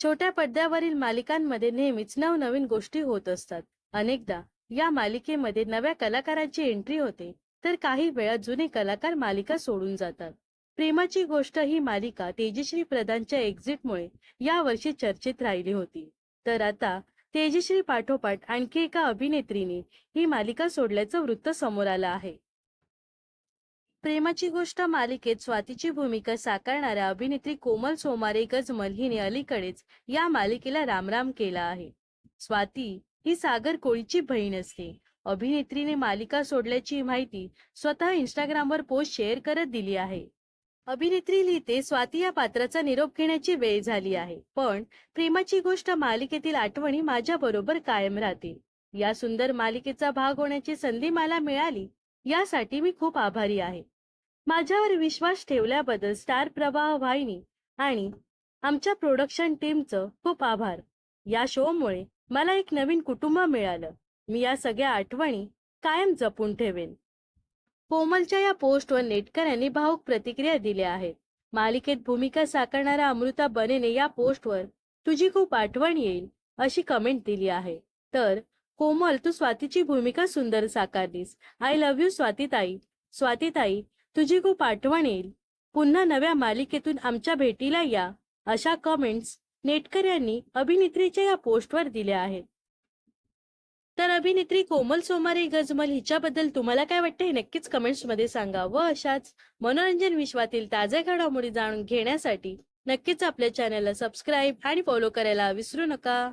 छोट्या पडद्यावरील मालिकांमध्ये नेहमीच नवनवीन गोष्टी होत असतात. अनेकदा या मालिकेमध्ये नव्या कलाकारांची एंट्री होते तर काही वेळा जुने कलाकार मालिका सोडून जातात. प्रेमाची गोष्ट ही मालिका तेजश्री प्रधानच्या एक्झिटमुळे यावर्षी चर्चेत राहिली होती. तर आता तेजश्री पाठोपाठ आणखी एका अभिनेत्रीने ही मालिका सोडल्याचं वृत्त समोर आलं आहे. प्रेमाची गोष्ट मालिकेत स्वातीची भूमिका साकारणाऱ्या अभिनेत्री कोमल सोमारे गजमल हिने अलीकडेच या मालिकेला रामराम केला आहे. स्वाती ही सागर कोळीची बहीण असते. अभिनेत्रीने मालिका सोडल्याची माहिती स्वतः इंस्टाग्रामवर पोस्ट शेअर करत दिली आहे. अभिनेत्री लिहिते स्वाती या पात्राचा निरोप घेण्याची वेळ झाली आहे पण प्रेमाची गोष्ट मालिकेतील आठवणी माझ्या बरोबर कायम राहतील. या सुंदर मालिकेचा भाग होण्याची संधी मला मिळाली यासाठी मी खूप आभारी आहे. माझ्यावर विश्वास ठेवल्याबद्दल स्टार प्रवाह वाहिनी आणि आमच्या प्रोडक्शन टीमचं खूप आभार. या शोमुळे मला एक नवीन कुटुंब मिळालं. मी या सगळ्या आठवणी कायम जपून ठेवेन. कोमलच्या या पोस्टवर नेटकऱ्यांनी भाऊक प्रतिक्रिया दिल्या आहेत. मालिकेत भूमिका साकारणाऱ्या अमृता बनेने या पोस्टवर तुझी खूप आठवण येईल अशी कमेंट दिली आहे. तर कोमल तू स्वातीची भूमिका सुंदर साकारलीस. आय लव्ह यू स्वातीताई. स्वातीताई तुझी खूप आठवण येईल. पुन्हा नव्या मालिकेतून आमच्या भेटीला या. अशा कमेंट्स नेटकऱ्यांनी अभिनेत्रीच्या या पोस्टवर दिल्या आहेत. तर अभिनेत्री कोमल सोमारे गजमल हिच्याबद्दल तुम्हाला काय वाटतं हे नक्कीच कमेंट्समध्ये सांगा. व अशाच मनोरंजन विश्वातील ताज्या घडामोडी जाणून घेण्यासाठी नक्कीच आपल्या चॅनलला सबस्क्राईब आणि फॉलो करायला विसरू नका.